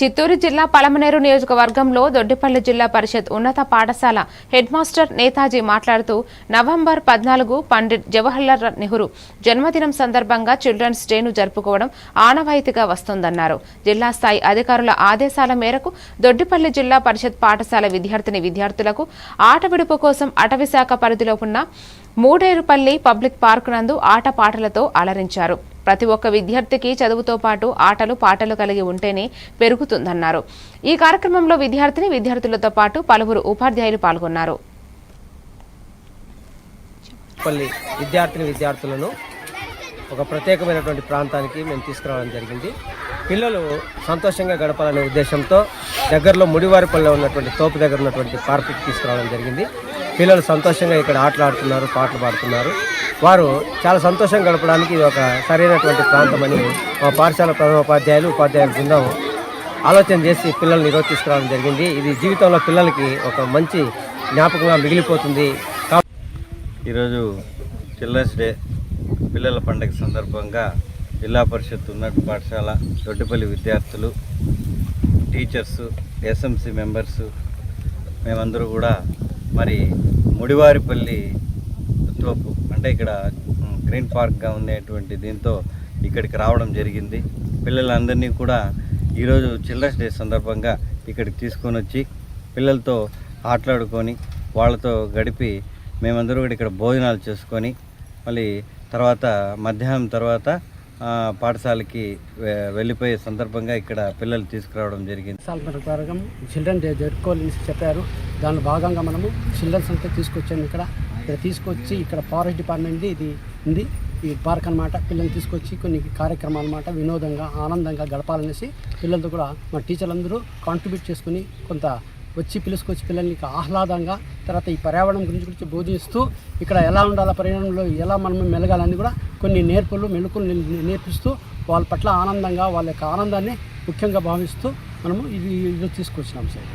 చిత్తూరు జిల్లా పలమనేరు నియోజకవర్గంలో దొడ్డిపల్లి జిల్లా పరిషత్ ఉన్నత పాఠశాల హెడ్ మాస్టర్ నేతాజీ మాట్లాడుతూ నవంబర్ పద్నాలుగు పండిట్ జవహర్లాల్ నెహ్రూ జన్మదినం సందర్భంగా చిల్డ్రన్స్ డేను జరుపుకోవడం ఆనవాయితీగా వస్తోందన్నారు. జిల్లా స్థాయి అధికారుల ఆదేశాల మేరకు దొడ్డిపల్లి జిల్లా పరిషత్ పాఠశాల విద్యార్థిని విద్యార్థులకు ఆట విడుపు కోసం అటవీశాఖ పరిధిలో ఉన్న మూడేరుపల్లి పబ్లిక్ పార్కు నందు ఆట పాటలతో అలరించారు. ప్రతి ఒక్క విద్యార్థికి చదువుతో పాటు ఆటలు పాటలు కలిగి ఉంటేనే పెరుగుతుందన్నారు. ఈ కార్యక్రమంలో విద్యార్థిని విద్యార్థులతో పాటు పలువురు ఉపాధ్యాయులు పాల్గొన్నారు. పల్లి విద్యార్థిని విద్యార్థులను ఒక ప్రత్యేకమైనటువంటి ప్రాంతానికి మేము తీసుకురావడం జరిగింది. పిల్లలు సంతోషంగా గడపాలనే ఉద్దేశంతో దగ్గరలో ముడివారిపల్లిలో ఉన్నటువంటి తోపు దగ్గర ఉన్నటువంటి పార్కుకి తీసుకురావడం జరిగింది. పిల్లలు సంతోషంగా ఇక్కడ ఆటలు ఆడుతున్నారు పాటలు పాడుతున్నారు. వారు చాలా సంతోషంగా గడపడానికి ఇది ఒక సరైనటువంటి ప్రాంతమని మా పాఠశాల ప్రథమోపాధ్యాయులు ఉపాధ్యాయుల బృందం ఆలోచన చేసి పిల్లల్ని ఈరోజు తీసుకురావడం జరిగింది. ఇది జీవితంలో పిల్లలకి ఒక మంచి జ్ఞాపకంగా మిగిలిపోతుంది. ఈరోజు చిల్డ్రన్స్ డే. పిల్లల పండుగ సందర్భంగా జిల్లా పరిషత్ ఉన్నత పాఠశాల దొడ్డిపల్లి విద్యార్థులు టీచర్స్ ఎస్ఎంసి మెంబర్స్ మేమందరూ కూడా మరి ముడివారిపల్లి తోపు అంటే ఇక్కడ గ్రీన్ పార్క్గా ఉండేటువంటి దీంతో ఇక్కడికి రావడం జరిగింది. పిల్లలందరినీ కూడా ఈరోజు చిల్డ్రన్స్ డే సందర్భంగా ఇక్కడికి తీసుకొని వచ్చి పిల్లలతో ఆటలాడుకొని వాళ్ళతో గడిపి మేమందరూ కూడా ఇక్కడ భోజనాలు చేసుకొని మళ్ళీ తర్వాత మధ్యాహ్నం తర్వాత పాఠశాలకి వె- వెళ్ళిపోయే సందర్భంగా ఇక్కడ పిల్లలు తీసుకురావడం జరిగింది. సాల్ ప్రకారం చిల్డ్రన్ డే జరుపుకోవాలని చెప్పారు. దానిలో భాగంగా మనము చిల్డ్రన్స్ అంతా తీసుకొచ్చాము ఇక్కడ. ఇక్కడ తీసుకొచ్చి ఇక్కడ ఫారెస్ట్ డిపార్ట్మెంట్ ఇది ఉంది. ఈ పార్క్ అన్నమాట. పిల్లల్ని తీసుకొచ్చి కొన్ని కార్యక్రమాలు అనమాట వినోదంగా ఆనందంగా గడపాలనేసి పిల్లలతో కూడా మా టీచర్లందరూ కాంట్రిబ్యూట్ చేసుకుని కొంత వచ్చి పిలుచుకొచ్చి పిల్లల్ని ఆహ్లాదంగా తర్వాత ఈ పర్యావరణం గురించి గురించి బోధిస్తూ ఇక్కడ ఎలా ఉండాలి పర్యావరణంలో ఎలా మనం మెలగాలని కూడా కొన్ని నేర్పులు మెళుకులు నేర్పిస్తూ వాళ్ళ పట్ల ఆనందంగా వాళ్ళ యొక్క ఆనందాన్ని ముఖ్యంగా భావిస్తూ మనము ఇది ఇది తీసుకొచ్చినాం సార్.